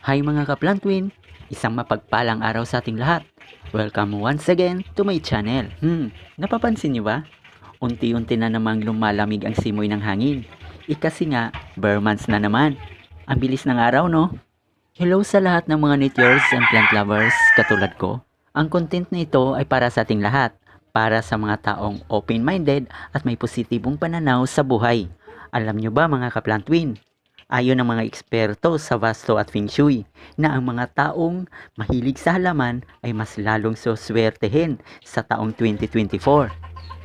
Hi mga kaplantwin! Isang mapagpalang araw sa ating lahat. Welcome once again to my channel. Hmm, napapansin niyo ba? Unti-unti na namang lumalamig ang simoy ng hangin. Ikasi nga, bare months na naman. Ang bilis ng araw, no? Hello sa lahat ng mga nature and plant lovers katulad ko. Ang content na ito ay para sa ating lahat. Para sa mga taong open-minded at may positibong pananaw sa buhay. Alam nyo ba mga kaplantwin? Ayon ng mga eksperto sa Vasto at Feng Shui na ang mga taong mahilig sa halaman ay mas lalong suswertehin sa taong 2024.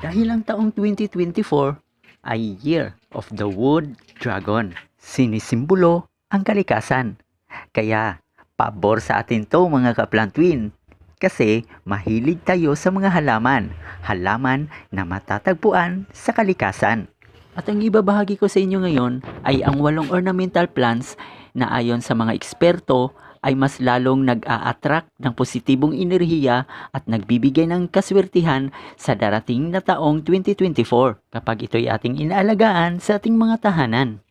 Dahil ang taong 2024 ay Year of the Wood Dragon. Sinisimbolo ang kalikasan. Kaya, pabor sa atin to mga kaplantwin. Kasi mahilig tayo sa mga halaman. Halaman na matatagpuan sa kalikasan. At ang ibabahagi ko sa inyo ngayon ay ang walong ornamental plants na ayon sa mga eksperto ay mas lalong nag-a-attract ng positibong enerhiya at nagbibigay ng kaswertihan sa darating na taong 2024 kapag ito'y ating inaalagaan sa ating mga tahanan.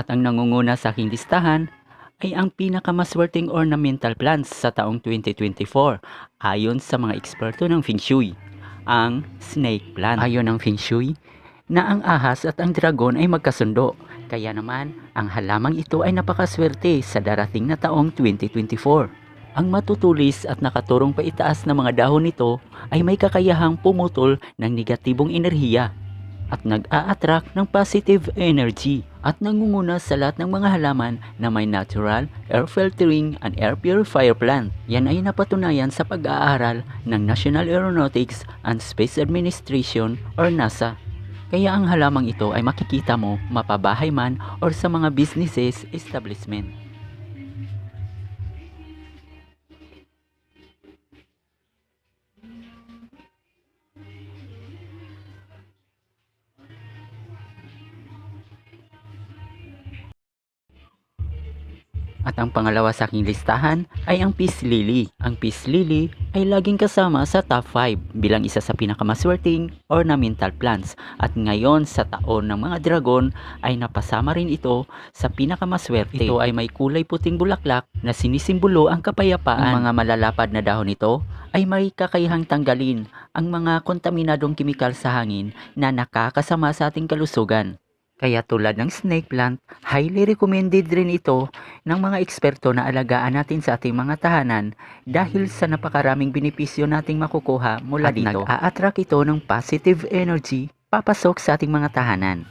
At ang nangunguna sa aking listahan ay ang pinakamaswerteng ornamental plants sa taong 2024 ayon sa mga eksperto ng Feng Shui, ang snake plant. Ayon ng Feng Shui, na ang ahas at ang dragon ay magkasundo. Kaya naman, ang halamang ito ay napakaswerte sa darating na taong 2024. Ang matutulis at nakaturong paitaas na mga dahon nito ay may kakayahang pumutol ng negatibong enerhiya at nag-a-attract ng positive energy at nangunguna sa lahat ng mga halaman na may natural air filtering and air purifier plant. Yan ay napatunayan sa pag-aaral ng National Aeronautics and Space Administration or NASA. Kaya ang halamang ito ay makikita mo mapabahay man or sa mga businesses establishment. Ang pangalawa sa aking listahan ay ang Peace Lily. Ang Peace Lily ay laging kasama sa top 5 bilang isa sa pinakamaswerteng ornamental plants. At ngayon sa taon ng mga dragon ay napasama rin ito sa pinakamaswerte. Ito ay may kulay puting bulaklak na sinisimbolo ang kapayapaan. Ang mga malalapad na dahon nito ay may kakayahang tanggalin ang mga kontaminadong kimikal sa hangin na nakakasama sa ating kalusugan. Kaya tulad ng snake plant, highly recommended rin ito ng mga eksperto na alagaan natin sa ating mga tahanan dahil sa napakaraming benepisyo nating makukuha mula At dito. Nag-a-attract ito ng positive energy papasok sa ating mga tahanan.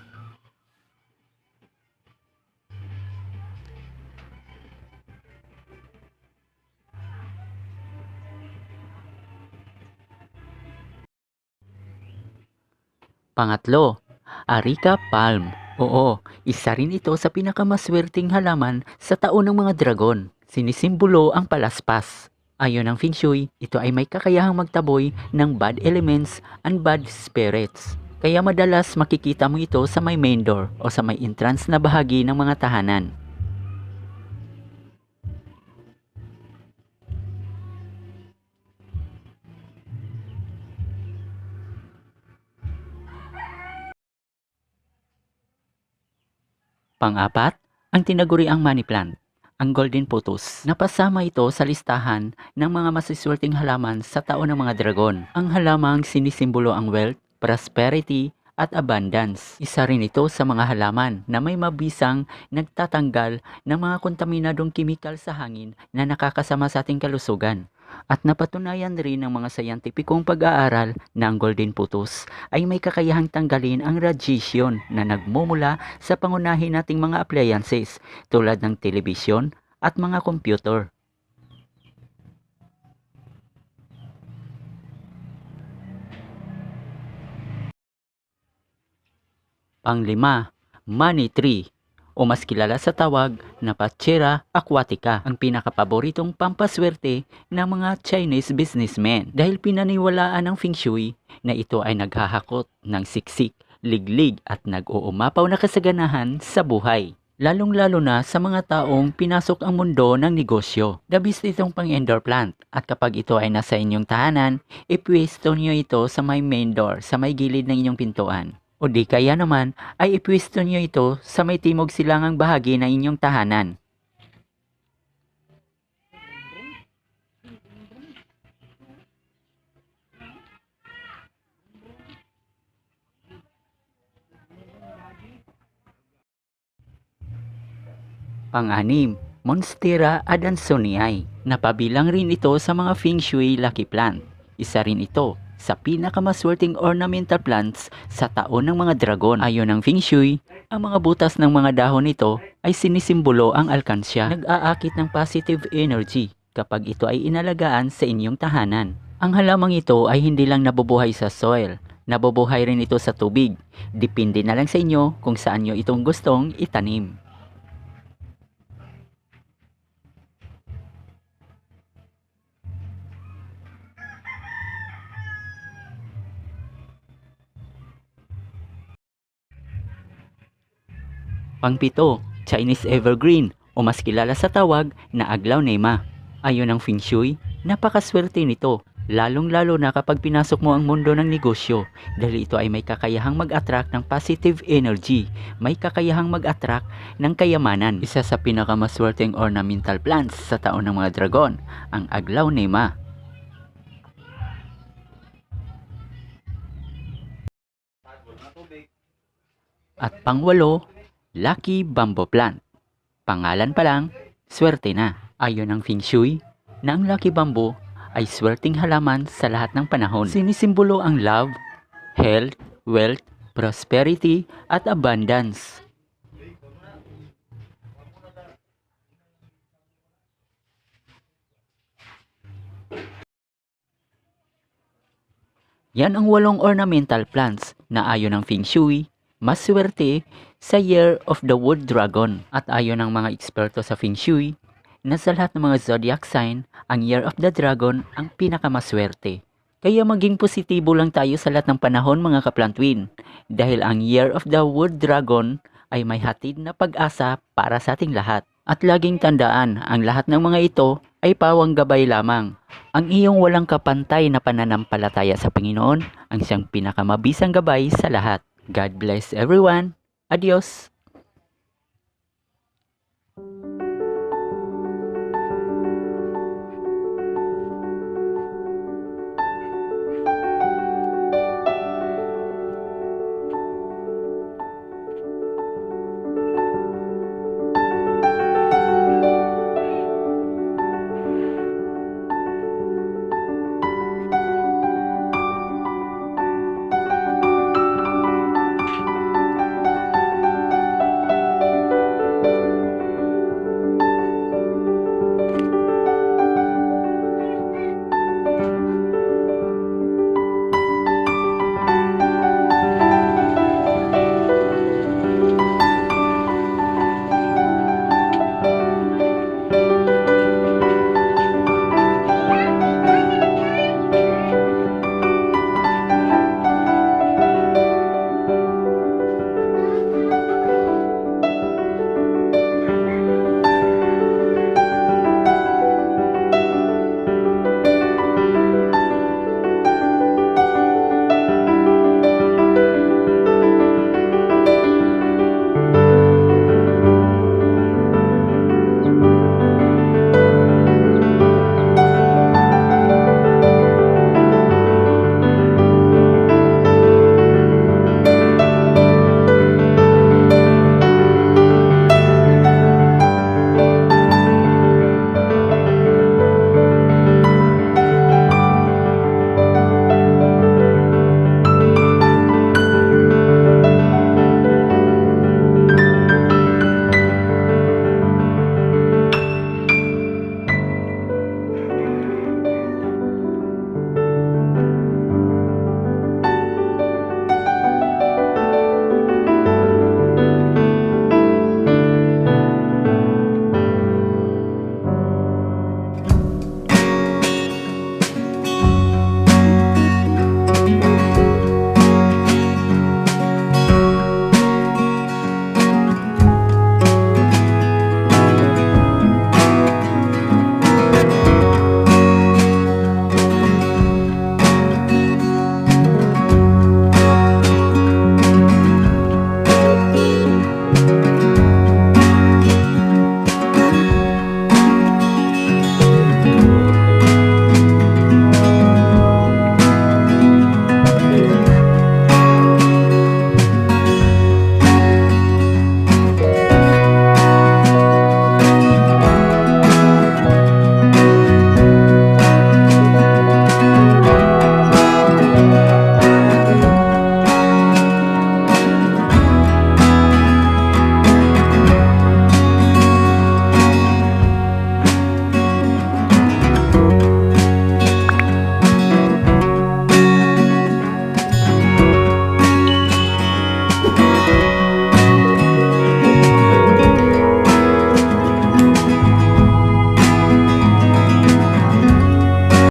Pangatlo, Arica Palm. Oo, isa rin ito sa pinakamaswerteng halaman sa taon ng mga dragon. Sinisimbolo ang palaspas. Ayon ng Feng Shui, ito ay may kakayahang magtaboy ng bad elements and bad spirits. Kaya madalas makikita mo ito sa may main door o sa may entrance na bahagi ng mga tahanan. Pang-apat, ang tinaguriang money plant, ang golden potus. Napasama ito sa listahan ng mga masiswerteng halaman sa taon ng mga dragon. Ang halamang sinisimbolo ang wealth, prosperity, at abundance. Isa rin ito sa mga halaman na may mabisang nagtatanggal ng mga kontaminadong kimikal sa hangin na nakakasama sa ating kalusugan. At napatunayan rin ng mga sayantipikong pag-aaral na ang golden putos ay may kakayahang tanggalin ang radiation na nagmumula sa pangunahin nating mga appliances tulad ng telebisyon at mga computer. Panglima, money tree o mas kilala sa tawag na Pachera aquatica, ang pinakapaboritong pampaswerte ng mga Chinese businessmen dahil pinaniwalaan ng Feng Shui na ito ay naghahakot ng siksik, liglig at nag-uumapaw na kasaganahan sa buhay. Lalong-lalo na sa mga taong pinasok ang mundo ng negosyo. Dabis itong pang indoor plant at kapag ito ay nasa inyong tahanan, ipwesto niyo ito sa may main door, sa may gilid ng inyong pintuan. O di kaya naman ay ipwesto niyo ito sa may timog silangang bahagi ng inyong tahanan. Pang-anim, Monstera adansoniae. Napabilang rin ito sa mga Feng Shui lucky plant. Isa rin ito sa pinakamaswerteng ornamental plants sa taon ng mga dragon. Ayon ng Feng Shui, ang mga butas ng mga dahon nito ay sinisimbolo ang alkansya. Nag-aakit ng positive energy kapag ito ay inalagaan sa inyong tahanan. Ang halamang ito ay hindi lang nabubuhay sa soil, nabubuhay rin ito sa tubig. Depende na lang sa inyo kung saan nyo itong gustong itanim. Pangpito, Chinese Evergreen o mas kilala sa tawag na Aglaw Nema. Ayon ng Feng Shui, napakaswerte nito, lalong-lalo na kapag pinasok mo ang mundo ng negosyo dahil ito ay may kakayahang mag-attract ng positive energy, may kakayahang mag-attract ng kayamanan. Isa sa pinakamaswerteng ornamental plants sa taon ng mga dragon, ang Aglaw Nema. At pangwalo, Lucky Bamboo Plant. Pangalan pa lang, swerte na. Ayon ng Feng Shui, na ang Lucky Bamboo ay swerteng halaman sa lahat ng panahon. Sinisimbolo ang love, health, wealth, prosperity, at abundance. Yan ang walong ornamental plants na ayon ng Feng Shui, mas swerte sa Year of the Wood Dragon. At ayon ng mga eksperto sa Feng Shui, na sa lahat ng mga zodiac sign, ang Year of the Dragon ang pinakamaswerte. Kaya maging positibo lang tayo sa lahat ng panahon mga kaplantwin dahil ang Year of the Wood Dragon ay may hatid na pag-asa para sa ating lahat. At laging tandaan, ang lahat ng mga ito ay pawang gabay lamang. Ang iyong walang kapantay na pananampalataya sa Panginoon ang siyang pinakamabisang gabay sa lahat. God bless everyone. Adios.